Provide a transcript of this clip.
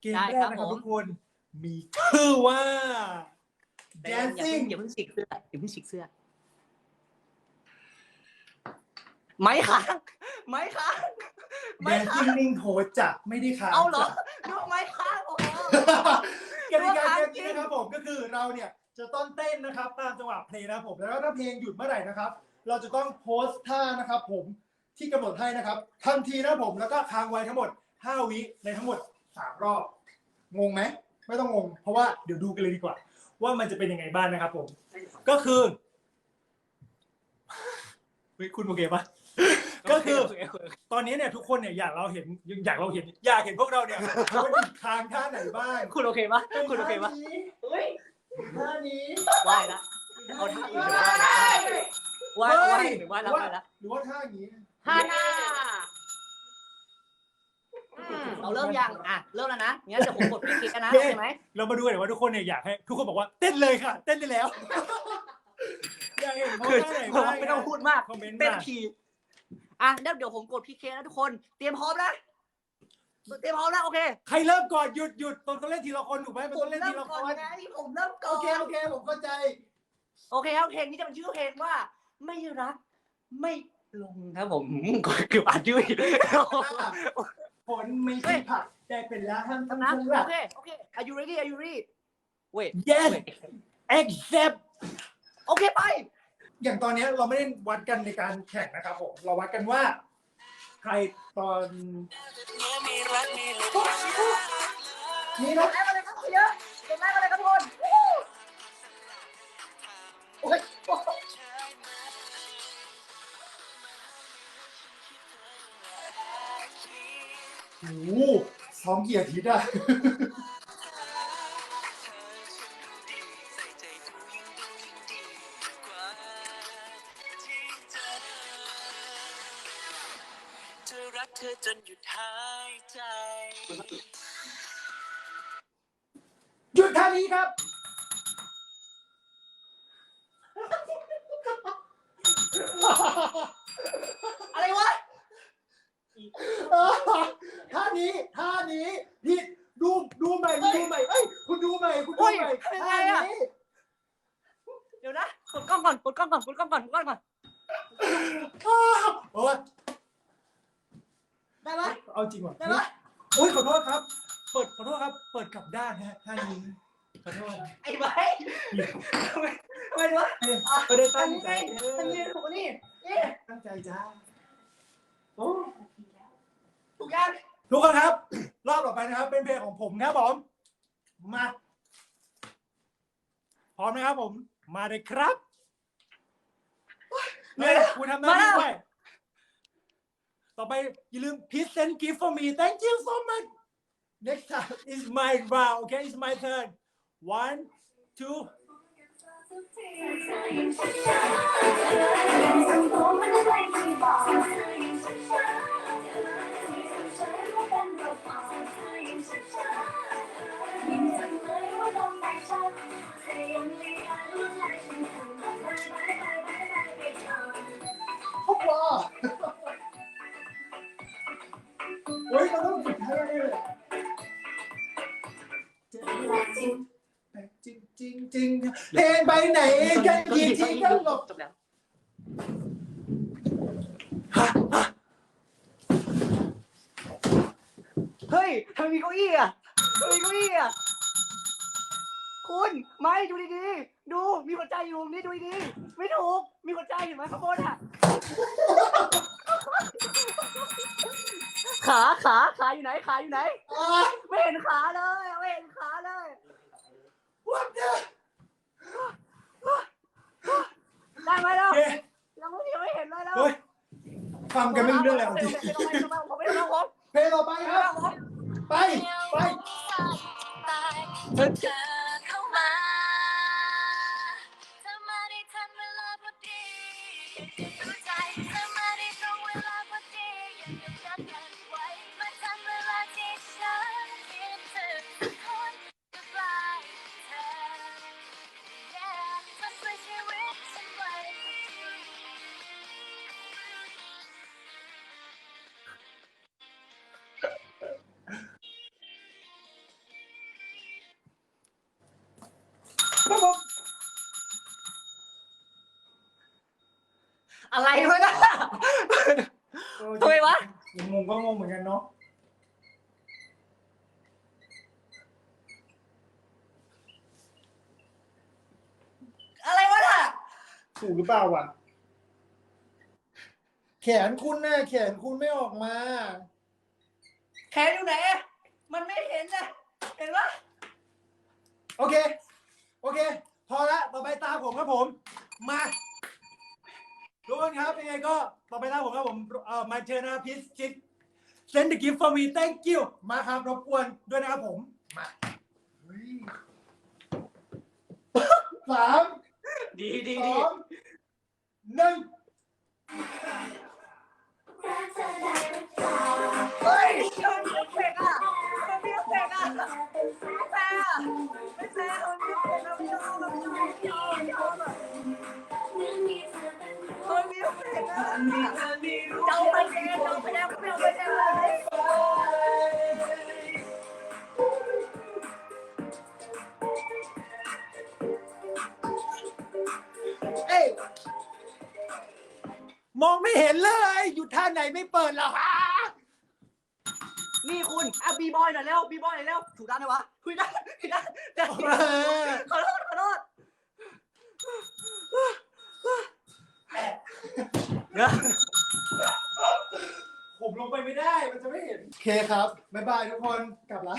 เกมได้แรกครับนะครับผม ทุกคน มีชื่อว่า แต่อย่าเพิ่ dancing งอย่าเพิ่งฉีกเสื้ออย่าเพิ่งฉีกเสื้อ ไม้ค้างไม้ค้างไม้ค้าง dancing นิ่งโหจะไม่ได้ค้างเอาเหรอจ้ะดูไม้ค้างโอ้โห กติกาเกมจรินี้งนะครับผมก็คือเราเนี่ยจะต้องเต้นนะครับตามจังหวะเพลงนะครับผมแล้วก็ถ้าเพลงหยุดเมื่อไหร่นะครับ เราจะต้องโพสท่านะครับ ผมที่กำหนดให้นะครับทันทีนะครับผมแล้วก็ค้างไว้ทั้งหมด 5 วิในทั้งหมด 3รอบ งงไหมไม่ต้องงง เพราะว่าเดี๋ยวดูกันเลยดีกว่า ว่ามันจะเป็นยังไงบ้างนะครับผม ก็คือเฮ้ยคุณโอเคปะก็คือโเโเตอนนี้เนี่ยทุกคนเนี่ยอยากเราเห็นอยากเราเห็นอยากเห็นพวกเราเนี่ยมันมีทางท่าไหนบ้างคุณโอเคปะคุณโอเคปะท่านี้เฮ้ยท่านี้ไหวละเอาท่าอื่นเดี๋ยวไหว้ละไหว้ไหว้หรือไหว้ละไหว้ละหรือว่าท่าอย่างนี้ห้าหน้าอืม เราเริ่มยังอะเริ่มแล้วนะงั้นเดี๋ยวผมกดพี่คลิกกันนะโอเคไหมเรามาดูกันหน่อยว่าทุกคนเนี่ยอยากให้ทุกคนบอกว่าเต้นเลยค่ะ เต้นได้แล้วอยากเห็นเขาคือท่าไหนผมบ้างไม่ต้องพูดมากคอมเมนต์เต้นมาทีอะเดี๋ยวเดี๋ยวผมกดพีเคนะทุกคน เตรียมพร้อมนะเตรียมพร้อมนะโอเคใครเริ่มก่อนหยุดหยุดต้องต้องเล่นทีละคนถูกไหมมันผมต้องเล่นเริ่ทีมละคก่อนนไงผมเริ่มก่โออนเคโอเคผมเข้าใจโอเคครับเพลงนี้จะเป็นชื่อเพลงว่า ไม่รัก ไม่ลงครับผมเกือบอ่านชื่ออีก ผลไม่ใช่ผักแต่เป็นแล้วห้ามทำทำนะทั้งหลัโอกเคโอเค are you ready are you ready wait yes wait accept โอเคไป อย่างตอนเนี้ยเราไม่ได้วัดกันในการแข่งนะครับผม เราวัดกันว่า ใครตอนนี้นะแรกมาเลยครับเยอะเกมแรกมาเลยครับทุกคนวู้โอ้ย โอ้โหซ้อมกี่อาทิตย์อะจะรักเธอจนหยุดหายใจ หยุดท่านี้ครับอะไรวะ ท่านี้ท่านี้ผิดดูดูใหม่ดูใหม่เอ้ยคุณดูใหม่คุณดูใหม่ท่านี้เดี๋ยวนะกดกล้องก่อนกดกล้องก่อนกดกล้องก่อนกดกล้องก่อนโอ้ยได้ไหมเอาจริงว่ะได้ไหมโอ้ยขอโทษครับ เปิดขอโทษครับ เปิดกลับด้านฮะท่านี้ขอโทษไอ้ไม้ทำไมทำไมวะเอ้ยไม่ได้อัตั้นงนี้ใจอันนี้ถูกอันนี้นี่ตั้งใจจ้าโอ้ถูกยัง ทุกคนครับ รอบต่อไปนะครับ เป็นเพลงของผมครับผม มา พร้อมนะครับผม มาเลยครับเนี่ยคุณทำหน้าที่ด้วยต่อไปอย่าลืม present gift for me thank you so much next time is my round okay it's my turn one two พวกเราโอ้ย เราต้องฝึกให้เลยจริงจริงจริงจริงเพลงไปไหนกันกี่ทีก็หลบจบแล้วเฮ้ยทำไมมีเก้าอี้อะทำไมมีเก้าอี้อะคุณไม่ดูดีๆ ดูมีหัวใจอยู่ตรงนี้ดูดีๆไม่ถูก มีหัวใจเห็นไหมข้างบนอะ ขาขาขาอยู่ไหนขาอยู่ไหนอะไม่เห็นขาเลยไม่เห็นขาเลย what the ได้ไหมเราเย้ยังไม่ยังไม่เห็นเลยเราเฮ้ยฟังกันไม่รู้เรื่องเลยเอาจริงผมไม่ต้องผมเพลงต่อไปไม่คต้รัอบ อะไรวะเนี่ยทำไมวะ งงก็งงเหมือนกันเนาะอะไรวะน่ะถูกหรือเปล่าวะแขนคุณน่ะแขนคุณไม่ออกมา แขนอยู่ไหนมันไม่เห็นนะเห็นปะโอเค โอเค พอละต่อไปตาผมครับผม มาทุกคนครับยังไงก็ต่อไปตาผม ครับผมเอ่อมาเชิญนะครับพิสคิด send the gift for me thank you มาครับรบกวนด้วยนะครับผม มาเฮ้ยสามดีดีสดีองหนึ่งเฮ้ย มองไม่เห็นเลย อยู่ท่าไหนไม่เปิดหรอฮะนี่คุณอะบีบอยหน่อยเร็วบีบอยหน่อยเร็วถูกด้านไหมวะถูกด้านถูกด้านแต่เออขอโทษขอโทษผมลงไปไม่ได้ มันจะไม่เห็น โอเคครับ บ๊ายบายทุกคน กลับละ